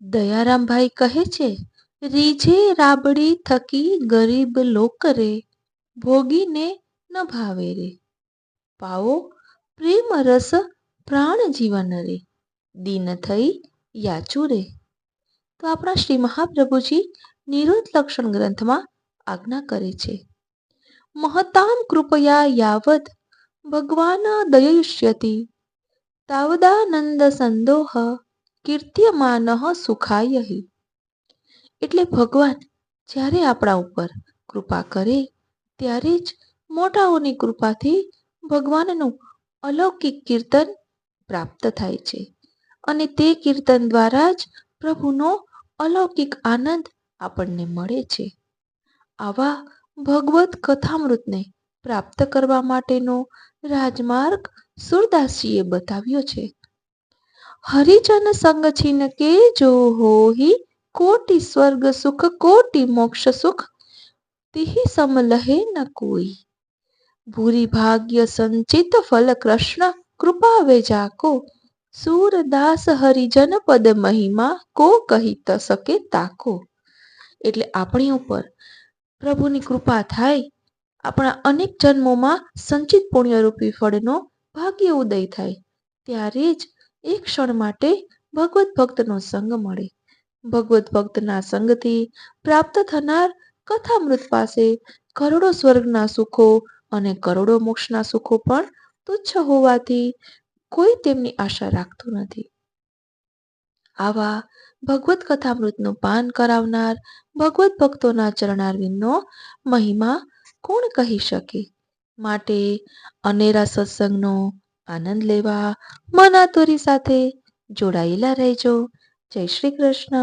દયારામભાઈ કહે છે, રીઝે રાબડી થકી ગરીબ લોકરે, ભોગીને ન ભાવે રે. પાવો, પ્રેમ રસ પ્રાણ જીવન રે, દીન થઈ યાચું રે. તો આપણા શ્રી મહાપ્રભુજી નિરોધ લક્ષણ ગ્રંથમાં આજ્ઞા કરે છે, મહતામ કૃપયા યાવદ ભગવાન દયુષ્યતી તાવદાનંદ સંદોહ કીર્ત્યમાન સુખાય એટલે ભગવાન જ્યારે આપણા ઉપર કૃપા કરે, ત્યારે જ મોટાઓની કૃપાથી ભગવાનનું અલૌકિક કીર્તન પ્રાપ્ત થાય છે. અને તે કીર્તન દ્વારા જ પ્રભુનો અલૌકિક આનંદ આપણને મળે છે. આવા ભગવત કથામૃતને પ્રાપ્ત કરવા માટેનો રાજમાર્ગ સુરદાસજીએ બતાવ્યો છે. હરિજન સંગ છીન કે જો હોહી કોટી સ્વર્ગ સુખ, કોટી મોક્ષ સુખ, તિહી સમલહે ન કોઈ. ભૂરી ભાગ્ય સંચિત ફલ કૃષ્ણ, કૃપા વે જાકો. સૂરદાસ હરિજન પદ મહિમા, કો કહી ત શકે તાકો. એટલે આપણી ઉપર પ્રભુની કૃપા થાય, આપણા અનેક જન્મોમાં સંચિત પુણ્યરૂપી ફળનો ભાગ્ય ઉદય થાય. ત્યારે જ એક ક્ષણ માટે ભગવત ભક્તનો સંગ મળે. ભગવત ભક્તના સંગથી પ્રાપ્ત થનાર કથામૃત પાસે કરોડો સ્વર્ગના સુખો અને કરોડો મોક્ષના સુખો પણ તુચ્છ હોવાથી કોઈ તેમની આશા રાખતું નથી. આવા ભગવત કથામૃતનું પાન કરાવનાર ભગવત ભક્તોના ચરણારવિંદનો મહિમા કોણ કહી શકે? માટે અનેરા સત્સંગનો આનંદ લેવા. મનાતુરી સાથે જોડાયેલા રહેજો. જય શ્રી કૃષ્ણ.